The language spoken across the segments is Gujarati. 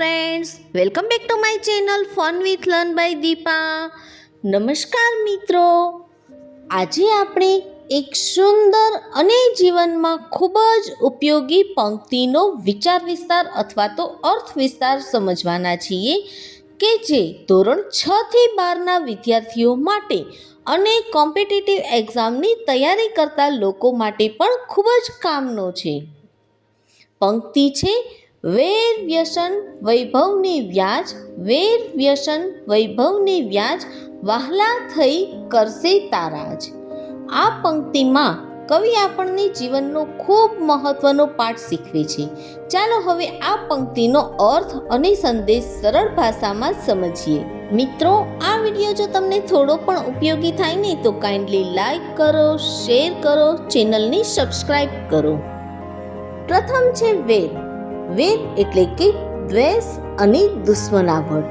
Friends welcome back to my channel fun with learn by Deepa નમસ્કાર મિત્રો. આજે આપણે એક સુંદર અને જીવનમાં ખૂબ જ ઉપયોગી પંક્તિનો વિચાર વિસ્તાર અથવા તો અર્થ વિસ્તાર સમજવાના છીએ કે જે ધોરણ છ થી બારના વિદ્યાર્થીઓ માટે અને કોમ્પિટિટિવ એક્ઝામની તૈયારી કરતા લોકો માટે પણ ખૂબ જ કામનો છે. પંક્તિ છે વેર વ્યસન વૈભવની વ્યાજ, વેર વ્યસન વૈભવની વ્યાજ, વહાલા થઈ કરશે તારાજ. આ પંક્તિમાં કવિ આપણને જીવનનો ખૂબ મહત્વનો પાઠ શીખવે છે. ચાલો હવે આ પંક્તિનો અર્થ અને સંદેશ સરળ ભાષામાં સમજીએ. મિત્રો, આ વીડિયો જો તમને થોડો પણ ઉપયોગી થાય ને, તો કાઇન્ડલી લાઈક કરો શેર કરો ચેનલને સબસ્ક્રાઈબ કરો. પ્રથમ છે વેર. વેર એટલે કે દ્વેષ અને દુશ્મનાવટ.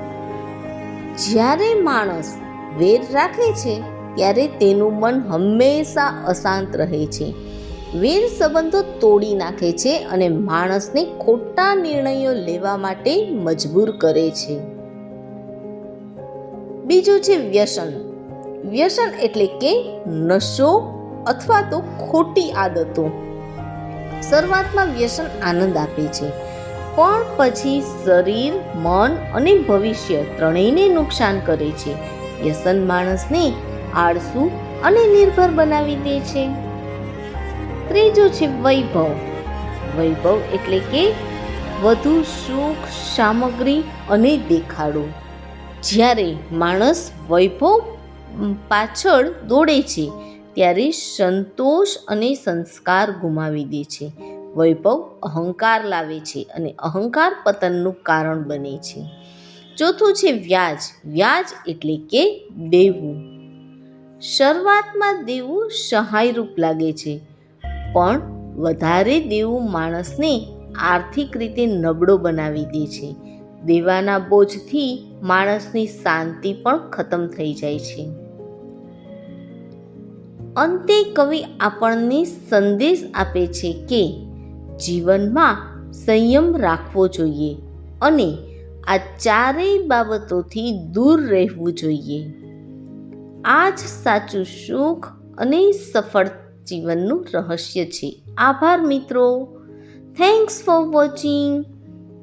જ્યારે માણસ વેર રાખે છે, ત્યારે તેનું મન હંમેશા અશાંત રહે છે. વેર સંબંધો તોડી નાખે છે અને માણસને ખોટા નિર્ણયો લેવા માટે મજબૂર કરે છે. બીજું છે વ્યસન. વ્યસન એટલે કે નશો અથવા તો ખોટી આદતો. શરૂઆતમાં વ્યસન આનંદ આપે છે. પણ પછી શરીર, મન અને ભવિષ્ય ત્રણેયને નુકસાન કરે છે. વ્યસન માણસને આળસુ અને નિર્ભર બનાવી દે છે. ત્રીજું છે વૈભવ. વૈભવ એટલે કે વધુ સુખ, સામગ્રી અને દેખાડો. જ્યારે માણસ વૈભવ પાછળ દોડે છે, ત્યારે સંતોષ અને સંસ્કાર ગુમાવી દે છે. વૈભવ અહંકાર લાવે છે અને અહંકાર પતનનું કારણ બને છે. ચોથું છે વ્યાજ. વ્યાજ એટલે કે દેવું શરૂઆતમાં દેવું સહાયરૂપ લાગે છે, પણ વધારે દેવું માણસને આર્થિક રીતે નબળો બનાવી દે છે. દેવાના બોજથી માણસની શાંતિ પણ ખતમ થઈ જાય છે. અંતે કવિ આપણને સંદેશ આપે છે કે જીવનમાં સંયમ રાખવો જોઈએ અને આ ચારેય બાબતોથી દૂર રહેવું જોઈએ. આ જ સાચું સુખ અને સફળ જીવનનું રહસ્ય છે. આભાર મિત્રો. Thanks for watching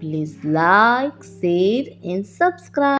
please like share and subscribe